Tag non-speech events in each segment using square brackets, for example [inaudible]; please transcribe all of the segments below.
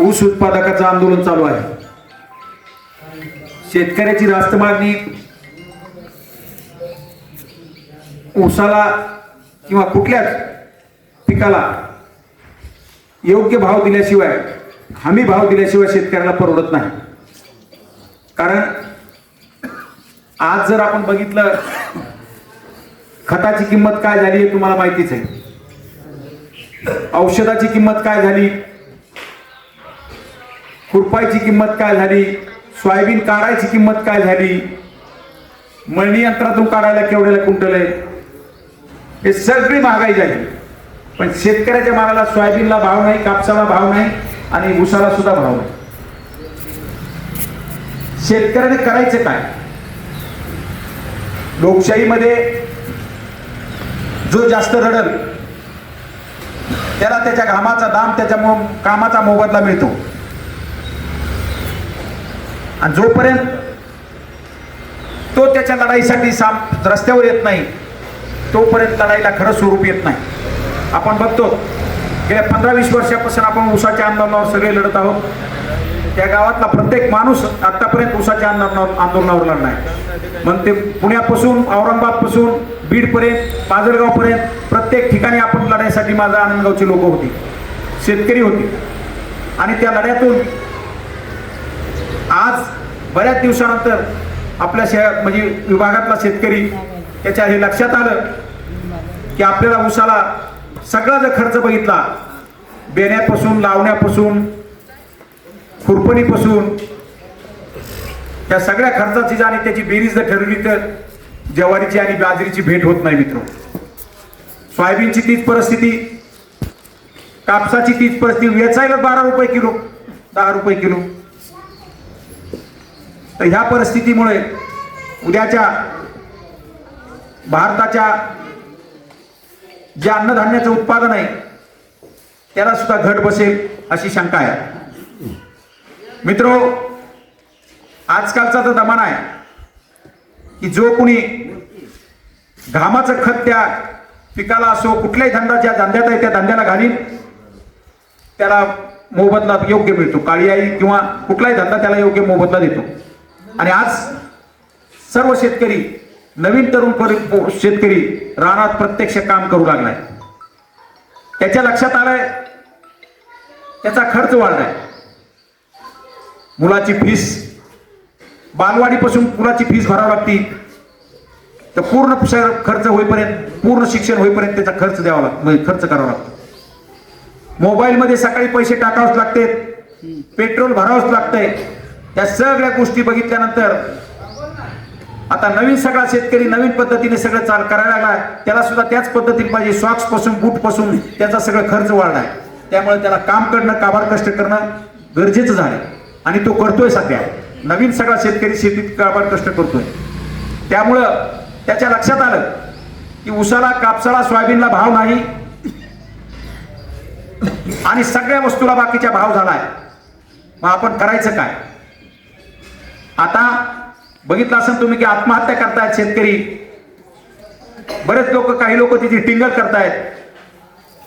ऊस उत्पादकाचं आंदोलन चालू आहे. शेतकऱ्याची रास्त मागणी ऊसाला किंवा कुठल्याच पिकाला योग्य भाव दिल्याशिवाय हमी भाव दिल्याशिवाय शेतकऱ्याला परवडत नाही. कारण आज जर आपण बघितलं खताची किंमत काय झाली हे तुम्हाला माहितीच आहे. औषधाची किंमत काय झाली? खुरपायची किंमत काय झाली? सोयाबीन काढायची किंमत काय झाली? मळणी यंत्रातून काढायला केवढ्याला कुंटल आहे? हे सगळी महागाई झाली. पण शेतकऱ्याच्या मालाला सोयाबीनला भाव नाही कापसाला भाव नाही आणि उसाला सुद्धा भाव नाही. शेतकऱ्याने करायचं काय? लोकशाहीमध्ये जो जास्त रडल त्याला त्याच्या घामाचा दाम त्याच्या कामाचा मोबदला मिळतो. आणि जोपर्यंत तो त्याच्या लढाईसाठी साम रस्त्यावर येत नाही तोपर्यंत लढाईला खरं स्वरूप येत नाही. आपण बघतो गेल्या पंधरा वीस वर्षापासून आपण उसाच्या आंदोलनावर सगळे लढत आहोत. त्या गावातला प्रत्येक माणूस आतापर्यंत उसाच्या आंदोलनावर आंदोलनावर लढला आहे. मग ते पुण्यापासून औरंगाबादपासून बीडपर्यंत पाजरगावपर्यंत प्रत्येक ठिकाणी आपण लढाईसाठी माझा आनंदगावची लोक होती. शेतकरी होते. आणि त्या लढ्यातून आज बऱ्याच दिवसानंतर आपल्या शहर म्हणजे विभागातला शेतकरी त्याच्या हे लक्षात आलं की आपल्याला उसाला सगळा जर खर्च बघितला बेण्यापासून लावण्यापासून खुरपणीपासून त्या सगळ्या खर्चाची जर आणि त्याची बेरीज जर ठरवली तर ज्वारीची आणि बाजरीची भेट होत नाही मित्र सोयाबीनची तीच परिस्थिती कापसाची तीच परिस्थिती वेचायला बारा रुपये किलो दहा रुपये किलो. तर ह्या परिस्थितीमुळे उद्याच्या भारताच्या जे अन्नधान्याचं उत्पादन आहे त्याला सुद्धा घट बसेल अशी शंका आहे. मित्रो आजकालचा जो जमाना आहे. की जो कुणी घामाचं खत त्या पिकाला असो कुठल्याही धंदा ज्या धंद्यात आहे त्या धंद्याला घालीन त्याला मोबदला योग्य मिळतो. काळी आई किंवा कुठलाही धंदा त्याला योग्य मोबदला देतो. आणि आज सर्व शेतकरी नवीन तरुण शेतकरी रानात प्रत्यक्ष काम करू लागलाय. त्याच्या लक्षात आलंय त्याचा खर्च वाढलाय. मुलाची फीस बालवाडीपासून कुणाची फीस भरावी लागती. तर पूर्ण खर्च होईपर्यंत पूर्ण शिक्षण होईपर्यंत त्याचा खर्च द्यावा लागतो म्हणजे खर्च करावा लागतो. मोबाईलमध्ये सकाळी पैसे टाकावेच लागते. पेट्रोल भरावंच लागतंय. त्या सगळ्या गोष्टी बघितल्यानंतर आता नवीन सगळा शेतकरी नवीन पद्धतीने सगळं चाल करायला लागला. त्याला सुद्धा त्याच पद्धतीने पाहिजे. सॉक्सपासून बूटपासून त्याचा सगळं खर्च वाढलाय. त्यामुळे त्याला काम करणं काबार कष्ट करणं गरजेचं झालं आणि तो करतोय सध्या. नवीन सगळा शेतकरी शेतीत काबार कष्ट करतोय. त्यामुळं त्याच्या लक्षात आलं की उसाला कापसाला सोयाबीनला भाव नाही आणि सगळ्या वस्तूला बाकीच्या भाव झालाय. मग आपण करायचं काय? आता बघितलं असेल तुम्ही की आत्महत्या करतायत शेतकरी. बरेच लोक काही लोक तिची टिंगल करतायत.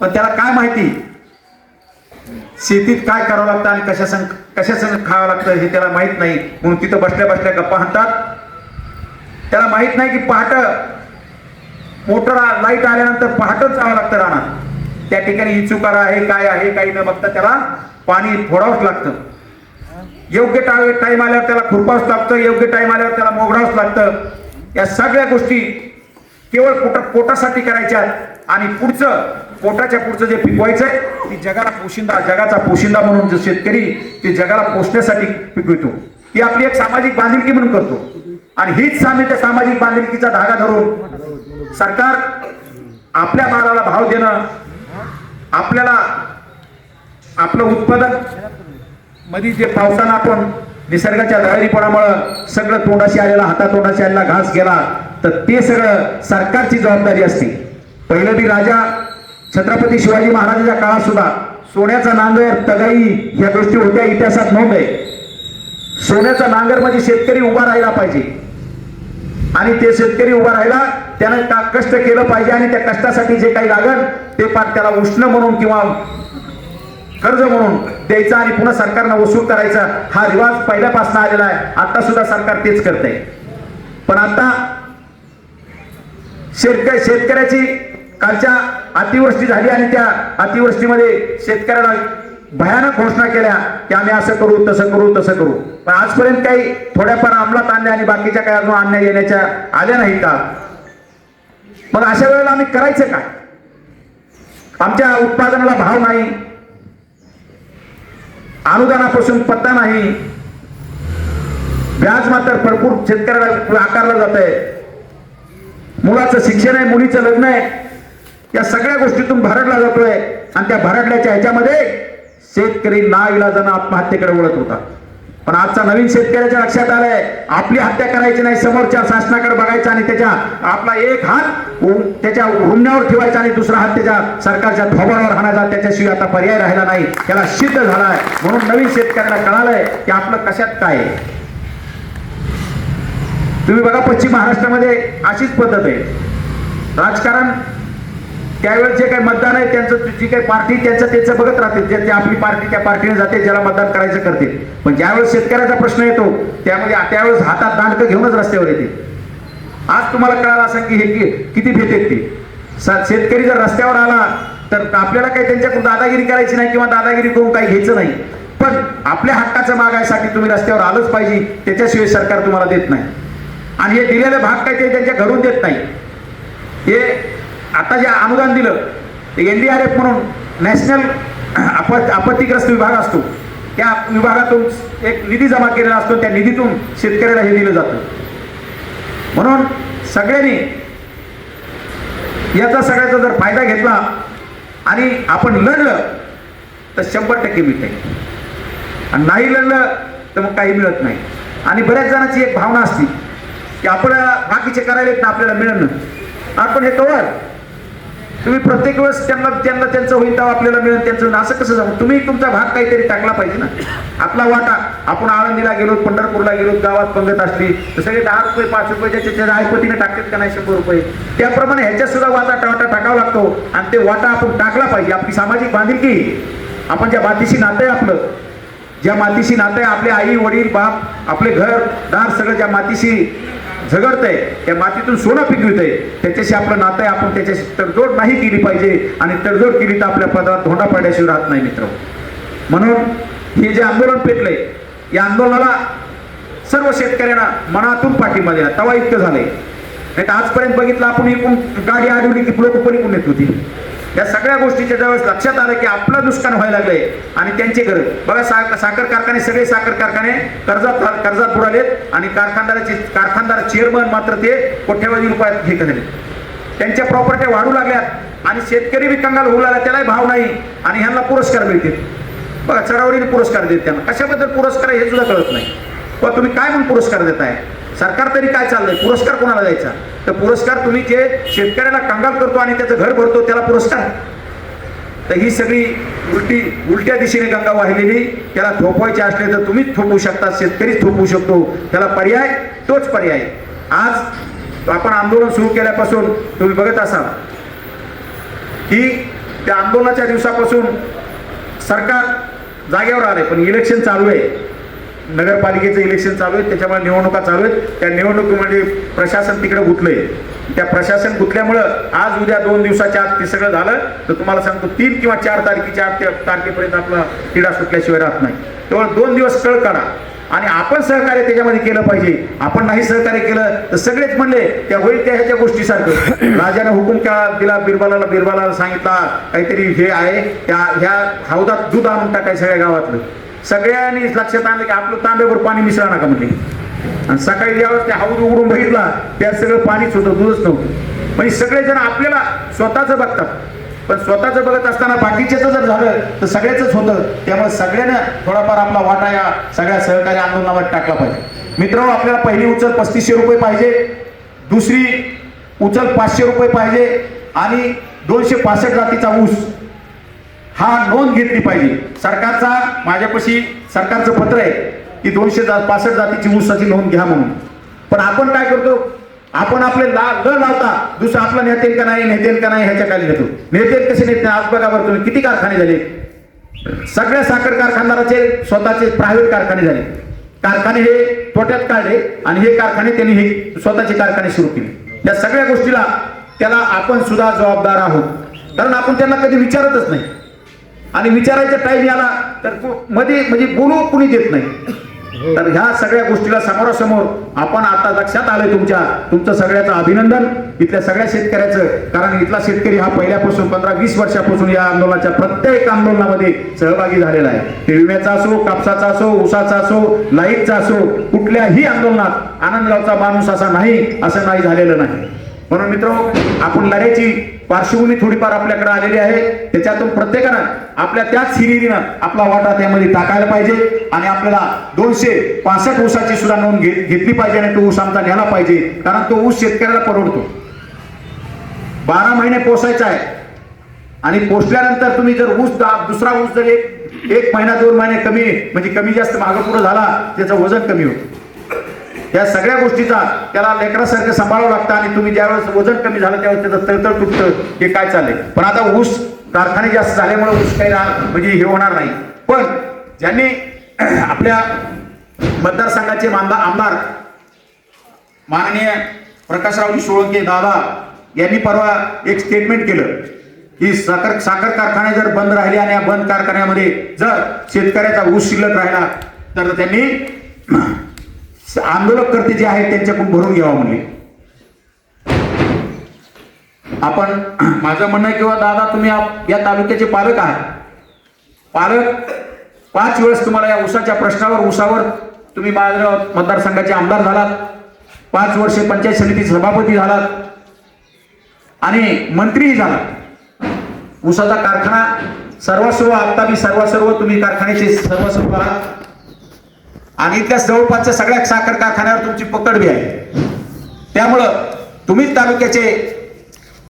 पण त्याला काय माहिती? शेतीत काय करावं लागतं आणि कशा संग कशा संग खावं लागतं हे त्याला माहीत नाही. म्हणून तिथं बसल्या बसल्या गप्पा हातात त्याला माहीत नाही की पहाट मोटर लाइट आल्यानंतर पहाटच जावं लागतं राणा त्या ठिकाणी इचुकार आहे काय आहे काही न बघता त्याला पाणी फोडावंच लागतं. योग्य टाईम आल्यावर त्याला खुरपावंच लागतं योग्य टाईम आल्यावर त्याला मोगडावंच लागतं. या सगळ्या गोष्टी केवळ पोटा पोटासाठी करायच्या आणि पुढचं पोटाच्या पुढचं जे पिकवायचं आहे ती जगाला पोशिंदा जगाचा पोशिंदा म्हणून जो शेतकरी ते जगाला पोचण्यासाठी पिकवितो. ती आपली एक सामाजिक बांधिलकी म्हणून करतो. आणि हीच सामी त्या सामाजिक बांधिलकीचा धागा धरून सरकार आपल्या मालाला भाव देणं आपल्याला आपलं उत्पादनमध्ये जे पावसानं आपण निसर्गाच्या लहरीपणामुळं सगळं तोंडाशी आलेला हातातोंडाशी आलेला घास गेला तर ते सगळं सरकारची जबाबदारी असते. पहिलं मी राजा छत्रपती शिवाजी महाराजांच्या काळात सुद्धा सोन्याचा नांगर तगाई ह्या गोष्टी होत्या इतिहासात नोंद आहे सोन्याचा नांगर म्हणजे शेतकरी उभा राहिला पाहिजे. आणि ते शेतकरी उभा राहिला त्यानं का कष्ट केलं पाहिजे आणि त्या कष्टासाठी जे काही लागल ते पार त्याला उष्ण म्हणून किंवा कर्ज म्हणून द्यायचा आणि पुन्हा सरकारनं वसूल करायचा हा रिवाज पहिल्यापासून आलेला आहे. आता सुद्धा सरकार तेच करते पण आता शेतक शेतकऱ्याची कालच्या अतिवृष्टी झाली आणि त्या अतिवृष्टीमध्ये शेतकऱ्याला भयानक घोषणा केल्या की आम्ही असं करू तसं करू तसं करू. पण आजपर्यंत काही थोड्याफार अंमलात आणल्या आणि बाकीच्या काही अजून आणण्या येण्याच्या आल्या नाहीत का? मग अशा वेळेला आम्ही करायचं काय? आमच्या उत्पादनाला भाव नाही. अनुदानापासून पत्ता नाही. व्याज मात्र भरपूर शेतकऱ्याला आकारलं जात आहे मुलाचं शिक्षण आहे मुलीचं लग्न आहे. या सगळ्या गोष्टीतून भरडला जातोय. आणि त्या भरडल्याच्या ह्याच्यामध्ये शेतकरी ना इलाजानं आत्महत्येकडे वळत होता. पण आजचा नवीन शेतकऱ्याच्या लक्षात आलंय आपली हत्या करायची नाही समोरच्या शासनाकडे बघायचा आणि त्याच्या आपला एक हात त्याच्या रुमण्यावर ठेवायचा आणि दुसरा हात त्याच्या सरकारच्या थोबाडावर हाणायचा त्याच्याशिवाय आता पर्याय राहिला नाही. त्याला सिद्ध झालाय. म्हणून नवीन शेतकऱ्याला कळालंय की आपलं कशात काय आहे. तुम्ही बघा पश्चिम महाराष्ट्रामध्ये अशीच पद्धत आहे. राजकारण त्यावेळेस जे काही मतदान आहे त्यांचं जी काही पार्टी त्यांचं त्यांचं बघत राहते जे ते आपली पार्टी त्या पार्टीने जाते ज्याला मतदान करायचं करते पण ज्यावेळेस शेतकऱ्याचा प्रश्न येतो त्यामध्ये त्यावेळेस हातात दांडकं घेऊनच रस्त्यावर येते आज तुम्हाला कळालं असं की हे किती भेटेत ते. शेतकरी जर रस्त्यावर आला तर आपल्याला काही त्यांच्याकडून दादागिरी करायची नाही किंवा दादागिरी करून काही घ्यायचं नाही. पण आपल्या हक्काचं मागायसाठी तुम्ही रस्त्यावर आलंच पाहिजे त्याच्याशिवाय सरकार तुम्हाला देत नाही. आणि हे दिलेले भाग काही ते त्यांच्या घरून देत नाही. हे आता जे अनुदान दिलं ते एन डी आर एफ म्हणून नॅशनल आपत् आपत्तीग्रस्त विभाग असतो. त्या विभागातून एक निधी जमा केलेला असतो त्या निधीतून शेतकऱ्याला हे दिलं जातं. म्हणून सगळ्यांनी याचा सगळ्याचा जर फायदा घेतला आणि आपण लढलं तर शंभर टक्के मिळते आणि नाही लढलं तर मग काही मिळत नाही. आणि बऱ्याच जणांची एक भावना असते की आपण बाकीचे करायला येत ना आपल्याला मिळणं. आपण हे कवर तुम्ही प्रत्येक वेळेस त्यांना त्यांना त्यांचं होईल तेव्हा आपल्याला मिळेल त्यांचं असं कसं जाऊ तुम्ही तुमचा भाग काहीतरी टाकला पाहिजे ना. आपला वाटा आपण आळंदीला गेलो पंढरपूरला गेलो गावात पंगत असली तर सगळे दहा रुपये पाच रुपये ज्याच्या त्याच्या ऐपतीने टाकतात का नाही शंभर रुपये. त्याप्रमाणे ह्याच्यात सुद्धा वाटा वाटा टाकावा लागतो. आणि ते वाटा आपण टाकला पाहिजे. आपली सामाजिक बांधिलकी. आपण ज्या मातीशी नातं आहे आपलं ज्या मातीशी नातं आहे आपले आई वडील बाप आपले घर दार सगळं ज्या मातीशी झगडतंय त्या मातीतून सोनं पिकवितंय त्याच्याशी आपलं नातं आहे आपण त्याच्याशी तडजोड नाही केली पाहिजे. आणि तडजोड केली तर आपल्या पदावर धोंडा पाड्याशिवाय राहत नाही मित्र. म्हणून हे जे आंदोलन पेटलंय या आंदोलनाला सर्व शेतकऱ्यांना मनातून पाठिंबा दिला तवा इतकं झालंय. नाही तर आजपर्यंत बघितलं आपण एकूण गाडी आढळली की लोक पलीकडून येत होती. या सगळ्या गोष्टीच्या ज्यावेळेस लक्षात आलं की आपलं नुकसान व्हायला लागलंय आणि त्यांचे घर बघा साखर कारखाने सगळे साखर कारखाने कर्जात कर्जात बुडालेत आणि कारखानदाराचे कारखानदार चेअरमन मात्र ते कोट्यवधी रुपयात हे झाले त्यांच्या प्रॉपर्ट्या वाढू लागल्यात आणि शेतकरी बी कंगाल होऊ लागला त्यालाही भाव नाही आणि ह्यांना पुरस्कार मिळतील. बघा चढावडीने पुरस्कार देत त्यांना. कशाबद्दल पुरस्कार आहे हे सुद्धा कळत नाही. पण तुम्ही काय म्हणून पुरस्कार देताय? सरकार तरी काय चाललंय? पुरस्कार कोणाला द्यायचा? तर पुरस्कार तुम्ही जे शेतकऱ्याला कंगाल करतो आणि त्याचं घर भरतो त्याला पुरस्कार. तर ही सगळी उलटी उलट्या दिशेने गंगा वाहिलेली त्याला थोपवायचे असले तर तुम्हीच थोपवू शकता शेतकरीच थोपवू शकतो. त्याला पर्याय तोच पर्याय. आज आपण आंदोलन सुरू केल्यापासून तुम्ही बघत असाल की त्या आंदोलनाच्या दिवसापासून सरकार जागेवर आले पण इलेक्शन चालू आहे. नगरपालिकेचं इलेक्शन चालू आहे त्याच्यामुळे निवडणुका चालू आहेत. त्या निवडणुकीमध्ये म्हणजे प्रशासन तिकडे गुतलंय. त्या प्रशासन गुतल्यामुळं आज उद्या दोन दिवसाच्या आत ते सगळं झालं. तर तुम्हाला सांगतो तीन किंवा चार तारखेच्या आत त्या तारखेपर्यंत आपला तिढा सुटल्याशिवाय राहत नाही. तेव्हा दोन दिवस कळ काढा. आणि आपण सहकार्य त्याच्यामध्ये केलं पाहिजे. आपण नाही सहकार्य केलं तर सगळेच म्हणले त्या होईल त्या ह्याच्या गोष्टीसारखं. राजाने हुकूम केला दिला बिरबालाला बिरबालाला सांगितला काहीतरी हे आहे त्या ह्या हौदात दूध आणून टाकाय सगळ्या गावातलं. सगळ्यांनी लक्षात आणलं की आपलं तांब्यावर पाणी मिसळा नका म्हणजे आणि सकाळी ज्यावेळेस ते हौद उघडून बघितला त्यात सगळं पाणीच होतं दूधच नव्हतं म्हणजे सगळेजण आपल्याला स्वतःच बघतात. पण स्वतःच बघत असताना बाकीच्याच जर झालं तर सगळ्याच होतं. त्यामुळे सगळ्यांना थोडाफार आपला वाटा या सगळ्या सहकारी आंदोलनावर टाकला पाहिजे. मित्रांनो आपल्याला पहिली उचल पस्तीसशे रुपये पाहिजे. दुसरी उचल पाचशे रुपये पाहिजे. आणि दोनशे पासष्ट जातीचा ऊस. हा नोंद घेतली पाहिजे. सरकारचा माझ्यापाशी सरकारचं पत्र आहे की दोनशे जा पासष्ट जातीची ऊसाची नोंद घ्या म्हणून. पण आपण काय करतो? आपण आपले ला न लावता दुसरा आपला नेतेल का नाही नेतेल का नाही ह्याच्या खाली घेतो. नेतेल कसे नेते आज बघा बरं तुम्ही किती कारखाने झाले? सगळ्या साखर कारखानदाराचे स्वतःचे प्रायव्हेट कारखाने झाले. कारखाने हे तोट्यात काढले आणि हे कारखाने त्यांनी हे स्वतःचे कारखाने सुरू केले. या सगळ्या गोष्टीला त्याला आपण सुद्धा जबाबदार आहोत. कारण आपण त्यांना कधी विचारतच नाही. आणि विचारायचा टाइम आला तर मध्ये म्हणजे बोलू कुणी देत नाही. तर ह्या सगळ्या गोष्टीला समोरासमोर आपण आता लक्षात आलंय तुमच्या तुमचं सगळ्याचं अभिनंदन. इथल्या सगळ्या शेतकऱ्याचं कारण इथला शेतकरी हा पहिल्यापासून पंधरा वीस वर्षापासून या आंदोलनाच्या प्रत्येक आंदोलनामध्ये सहभागी झालेला आहे. ते विम्याचा असो कापसाचा असो ऊसाचा असो लाईटचा असो कुठल्याही आंदोलनात आनंदगावचा माणूस असा नाही असं नाही झालेलं नाही. म्हणून मित्र आपण लढ्याची पार्श्वभूमी थोडीफार आपल्याकडे आलेली आहे. त्याच्यातून प्रत्येकानं आपल्या त्याच हिरिरीनं आपला वाटा त्यामध्ये टाकायला पाहिजे आणि आपल्याला दोनशे पासष्ट ऊसाची सुद्धा नोंद घे- घेतली पाहिजे आणि तो ऊस आमचा न्यायला पाहिजे. कारण तो ऊस शेतकऱ्याला परवडतो. बारा महिने पोसायचा आहे. आणि पोचल्यानंतर तुम्ही जर ऊस दा- दुसरा ऊस जर एक एक महिना दोन महिने कमी म्हणजे कमी जास्त मागं झाला त्याचं वजन कमी होतं. या सगळ्या गोष्टीचा त्याला लेकरासारखं सांभाळावं लागतं आणि तुम्ही ज्यावेळेस वजन कमी झालं त्यावेळेस त्याचं तळतळ तुटतं हे काय चाललंय? पण आता ऊस कारखाने जास्त झाल्यामुळे ऊस काही म्हणजे हे होणार नाही. पण ज्यांनी [clears throat] आपल्या मतदारसंघाचे आमदार आमदार माननीय प्रकाशरावजी सोळंके दादा यांनी परवा एक स्टेटमेंट केलं की साखर साखर कारखाने जर बंद राहिले आणि या बंद कारखान्यामध्ये जर शेतकऱ्याचा ऊस शिल्लक राहिला तर त्यांनी आंदोलनकर्ते जे आहेत त्यांच्याकडून भरून घ्यावा म्हणले. आपण माझं म्हणणं आहे किंवा दादा तुम्ही आप- या तालुक्याचे पालक आहात. पालक पाच वेळेस तुम्हाला या उसाच्या प्रश्नावर उसावर तुम्ही माझ्या मतदारसंघाचे आमदार झालात. पाच वर्षे पंचायत समिती सभापती झालात. आणि मंत्रीही झालात. उसाचा कारखाना सर्वस्व आता मी सर्वसर्व तुम्ही कारखान्याचे सर्वस्व आहात आणि इथल्या जवळपासच्या सगळ्या साखर कारखान्यावर तुमची पकड बी आहे. त्यामुळं तुम्हीच तालुक्याचे